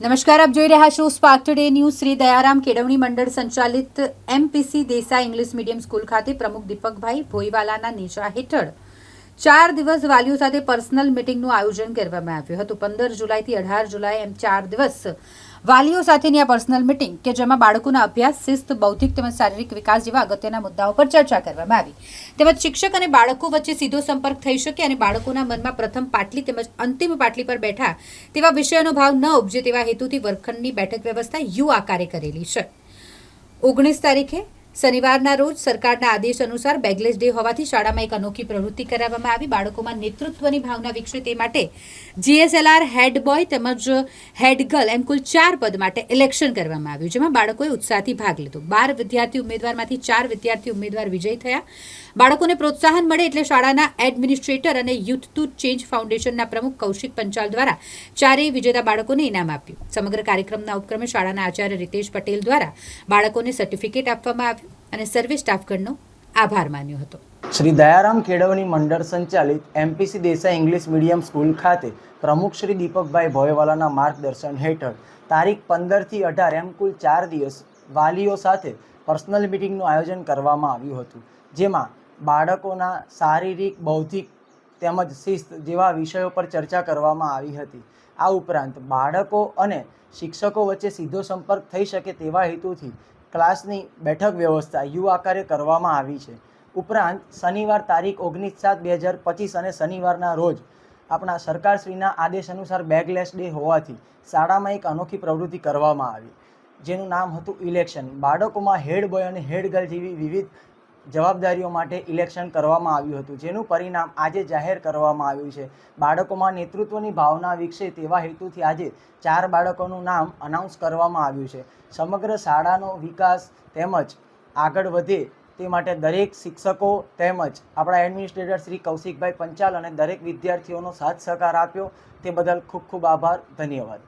નમસ્કાર, આપ જોઈ રહ્યા છો Spark Today News Shri Dayaram કેળવણી મંડળ સંચાલિત MPC Desai English medium school ખાતે પ્રમુખ દીપકભાઈ ભોઈવાલાના નેજા હેઠળ ચાર દિવસ વાલીઓ સાથે પર્સનલ મિટિંગનું આયોજન કરવામાં આવ્યું હતું. પંદર જુલાઈથી અઢાર જુલાઈ એમ ચાર દિવસ વાલીઓ સાથેની આ પર્સનલ મિટિંગ, કે જેમાં બાળકોના અભ્યાસ, શિસ્ત, બૌદ્ધિક તેમજ શારીરિક વિકાસ જેવા અગત્યના મુદ્દાઓ પર ચર્ચા કરવામાં આવી. તેમજ શિક્ષક અને બાળકો વચ્ચે સીધો સંપર્ક થઈ શકે અને બાળકોના મનમાં પ્રથમ પાટલી તેમજ અંતિમ પાટલી પર બેઠા તેવા વિષયનો ભાવ ન ઉપજે તેવા હેતુથી વર્ગખંડની બેઠક વ્યવસ્થા યુ આકારે કરેલી છે. ઓગણીસ તારીખે શનિવારના રોજ સરકારના આદેશ અનુસાર બેગલેસ ડે હોવાથી શાળામાં એક અનોખી પ્રવૃત્તિ કરાવવામાં આવી. બાળકોમાં નેતૃત્વની ભાવના વિકસે તે માટે જીએસએલઆર હેડ બોય તેમજ હેડ ગર્લ એમ કુલ ચાર પદ માટે ઇલેક્શન કરવામાં આવ્યું, જેમાં બાળકોએ ઉત્સાહથી ભાગ લીધો. બાર વિદ્યાર્થી ઉમેદવારમાંથી ચાર વિદ્યાર્થી ઉમેદવાર વિજયી થયા. બાળકોને પ્રોત્સાહન મળે એટલે શાળાના એડમિનિસ્ટ્રેટર અને યુથ ટુ ચેન્જ ફાઉન્ડેશનના પ્રમુખ કૌશિક પંચાલ દ્વારા ચારેય વિજેતા બાળકોને ઇનામ આપ્યું. સમગ્ર કાર્યક્રમના ઉપક્રમે શાળાના આચાર્ય રીતેશ પટેલ દ્વારા બાળકોને સર્ટિફિકેટ આપવામાં આવ્યું. અને સર્વે સ્ટાફગણનો આભાર માન્યો હતો. શ્રી દયારામ ખેડવણી મંડળ સંચાલિત MPC Desai English medium school ખાતે પ્રમુખ શ્રી દીપકભાઈ ભોયવાલાના માર્ગદર્શન હેઠળ તારીખ પંદરથી અઢાર એમ કુલ ચાર દિવસ વાલીઓ સાથે પર્સનલ મિટિંગનું આયોજન કરવામાં આવ્યું હતું, જેમાં બાળકોના શારીરિક, બૌદ્ધિક તેમજ શિસ્ત જેવા વિષયો પર ચર્ચા કરવામાં આવી હતી. આ ઉપરાંત બાળકો અને શિક્ષકો વચ્ચે સીધો સંપર્ક થઈ શકે તેવા હેતુથી ક્લાસની બેઠક વ્યવસ્થા યુ આકારે કરવામાં આવી છે. ઉપરાંત, શનિવાર તારીખ ઓગણીસ સાત બે હજાર પચીસ અને શનિવારના રોજ આપણા સરકારશ્રીના આદેશ અનુસાર બેગલેસ ડે હોવાથી શાળામાં એક અનોખી પ્રવૃત્તિ કરવામાં આવી, જેનું નામ હતું ઇલેક્શન. બાળકોમાં હેડ બોય અને હેડ ગર્લ જેવી વિવિધ જવાબદારીઓ માટે ઇલેક્શન કરવામાં આવ્યું હતું, જેનું પરિણામ આજે જાહેર કરવામાં આવ્યું છે. બાળકોમાં નેતૃત્વની ભાવના વિકસે તેવા હેતુથી આજે ચાર બાળકોનું નામ અનાઉન્સ કરવામાં આવ્યું છે. સમગ્ર શાળાનો વિકાસ તેમજ આગળ વધે તે માટે દરેક શિક્ષકો તેમજ આપણા એડમિનિસ્ટ્રેટર શ્રી કૌશિકભાઈ પંચાલ અને દરેક વિદ્યાર્થીઓનો સાથ સહકાર આપ્યો. તે બદલ ખૂબ ખૂબ આભાર, ધન્યવાદ.